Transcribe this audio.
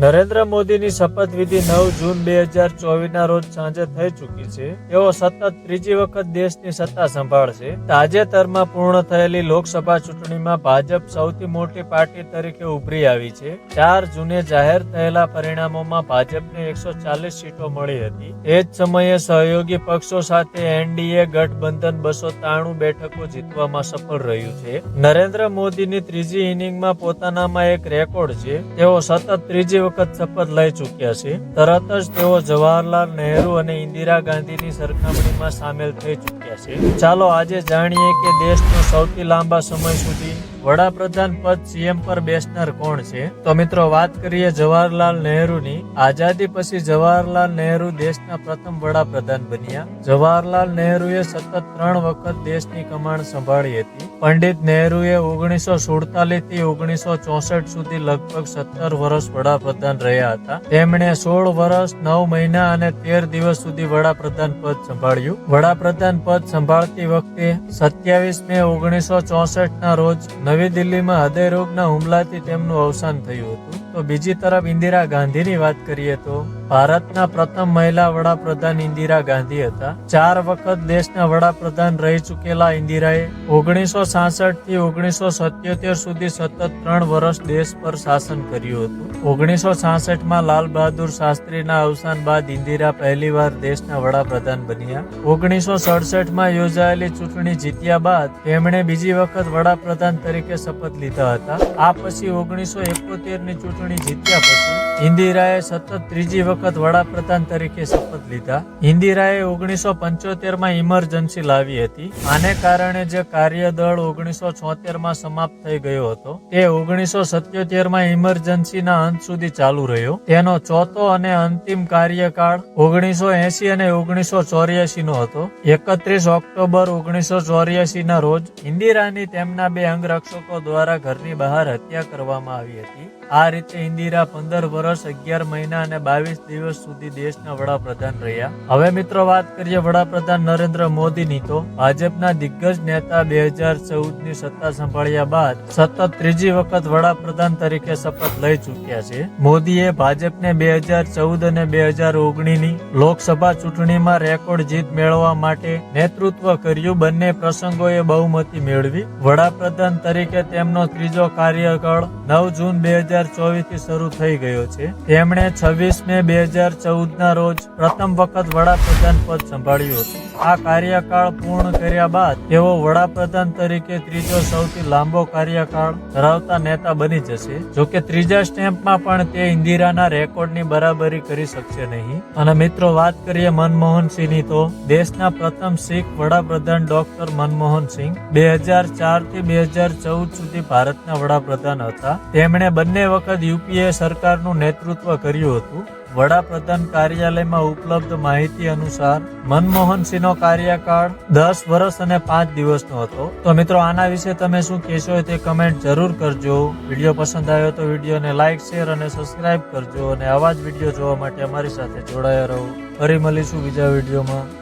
નરેન્દ્ર મોદીની શપથવિધિ નવ જૂન બે હજાર ચોવીસના રોજ સાંજે થઈ ચૂકી છે. તેઓ સતત ત્રીજી વખત દેશની સત્તા સંભાળશે. તાજેતરમાં પૂર્ણ થયેલી લોકસભા ચૂંટણીમાં ભાજપ સૌથી મોટી પાર્ટી તરીકે ઉભરી આવી છે. ચાર જૂને જાહેર થયેલા પરિણામોમાં ભાજપને એકસો ચાલીસ સીટો મળી હતી. એ જ સમયે સહયોગી પક્ષો સાથે એનડીએ ગઠબંધન બસો ત્રાણું બેઠકો જીતવામાં સફળ રહ્યું છે. નરેન્દ્ર મોદીની ત્રીજી ઇનિંગમાં પોતાનામાં એક રેકોર્ડ છે. તેઓ સતત ત્રીજી વખત શપથ લઈ ચૂક્યા છે. તરત જ તેઓ જવાહરલાલ નહેરુ અને ઇન્દિરા ગાંધીની સરખામણીમાં સામેલ થઈ ચૂક્યા છે. ચાલો આજે જાણીએ કે દેશનો સૌથી લાંબા સમય સુધી વડાપ્રધાન પદ સીએમ પર બેસનાર કોણ છે? તો મિત્રો વાત કરીએ જવાહરલાલ નહેરુની. આઝાદી પછી જવાહરલાલ નહેરુ દેશના પ્રથમ વડાપ્રધાન બન્યા. જવાહરલાલ નહેરુએ સતત ત્રણ વખત દેશની કમાણ સંભાળી હતી. પંડિત નહેરુએ ઓગણીસો સુડતાલીસથી ઓગણીસો ચોસઠ સુધી લગભગ સત્તર વર્ષ વડાપ્રધાન રહ્યા હતા. તેમણે સોળ વર્ષ, નવ મહિના અને તેર દિવસ સુધી વડાપ્રધાન પદ સંભાળ્યું. વડાપ્રધાન પદ સંભાળતી વખતે સત્યાવીસ મે ઓગણીસો ચોસઠ ના રોજ નવી દિલ્હીમાં હૃદયરોગના હુમલાથી તેમનું અવસાન થયું હતું. તો બીજી તરફ ઇન્દિરા ગાંધીની વાત કરીએ તો ભારતના પ્રથમ મહિલા વડાપ્રધાન ઇન્દિરા ગાંધી હતા. ચાર વખત દેશના વડાપ્રધાન રહી ચૂકેલા ઇન્દિરાએ ઓગણીસો સાસઠથી ઓગણીસો સત્યોતેર સુધી સતત ત્રણ વર્ષ દેશ પર શાસન કર્યું હતું. ઓગણીસો સાસઠમાં લાલ બહાદુર શાસ્ત્રીના અવસાન બાદ ઇન્દિરા પહેલીવાર દેશના વડાપ્રધાન બન્યા. ઓગણીસો સડસઠમાં યોજાયેલી ચૂંટણી જીત્યા બાદ તેમણે બીજી વખત વડાપ્રધાન તરીકે શપથ લીધા હતા. આ પછી ઓગણીસો એકોતેરની ચૂંટણી જીત્યા પછી ઇન્દિરાએ સતત ત્રીજી વખત વડાપ્રધાન તરીકે શપથ લીધા. ઇન્દિરાએ ઓગણીસો પંચોતેરમાં ઇમરજન્સી લાવી હતી. આને કારણે જે કાર્યદળ ઓગણીસો છોતેરમાં સમાપ્ત થઈ ગયો હતો, તે ઓગણીસો સત્યોતેરમાં ઇમરજન્સીના અંત સુધી ચાલુ રહ્યો. તેનો ચોથો અને અંતિમ કાર્યકાળ ઓગણીસો એસી અને ઓગણીસો ચોર્યાસી નો હતો. એકત્રીસ ઓક્ટોબર ઓગણીસો ચોર્યાસી ના રોજ ઇન્દિરાની તેમના બે અંગરક્ષકો દ્વારા ઘરની બહાર હત્યા કરવામાં આવી હતી. આ રીતે ઇન્દિરા પંદર વર્ષ, અગિયાર મહિના અને બાવીસ દિવસ સુધી દેશના વડાપ્રધાન રહ્યા. હવે મિત્રો વાત કરીએ વડાપ્રધાન નરેન્દ્ર મોદીની, તો ભાજપના દિગ્ગજ નેતા બે હજાર ચૌદની સત્તા સંભાળ્યા બાદ સતત ત્રીજી વખત વડાપ્રધાન તરીકે શપથ લઈ ચૂક્યા છે. મોદીએ ભાજપને બે હજાર ચૌદ અને બે હજાર ઓગણીની લોકસભા ચૂંટણીમાં રેકોર્ડ જીત મેળવવા માટે નેતૃત્વ કર્યું. બંને પ્રસંગોએ બહુમતી મેળવી. વડાપ્રધાન તરીકે તેમનો ત્રીજો કાર્યકાળ નવ જૂન બે હજાર ચોવીસથી શરૂ થઈ ગયો છે. તેમણે છવ્વીસ મે બે હજાર ચૌદ ના રોજ પ્રથમ વખત વડાપ્રધાન પદ સંભાળ્યું હતું. આ કાર્યકાળ પૂર્ણ કર્યા બાદ તેઓ વડાપ્રધાન તરીકે ત્રીજો સૌથી લાંબો કાર્યકાળ ધરાવતા નેતા બની જશે. જોકે ત્રીજા સ્ટેમ્પમાં પણ તે ઇન્દિરાના રેકોર્ડની બરાબરી કરી શકશે નહીં. અને મિત્રો, વાત કરીએ મનમોહન સિંહની તો દેશના પ્રથમ શીખ વડાપ્રધાન ડોક્ટર મનમોહન સિંહ બે હજાર ચારથી બે હજાર ચૌદ સુધી ભારતના વડાપ્રધાન હતા. તેમણે બંને વખત યુપીએ સરકારનું નેતૃત્વ કર્યું હતું. વડાપ્રધાન કાર્યાલયમાં ઉપલબ્ધ માહિતી અનુસાર, મનમોહન સિંહનો કાર્યકાળ દસ વર્ષ અને પાંચ દિવસનો હતો. તો મિત્રો, આના વિશે તમે શું કહેશો તે કમેન્ટ જરૂર કરજો. વીડિયો પસંદ આવ્યો તો વિડીયોને લાઇક શેર અને સબસ્ક્રાઇબ કરજો અને આવા જ વીડિયો જોવા માટે અમારી સાથે જોડાયા રહો. ફરી મળીશું બીજા વિડીયોમાં.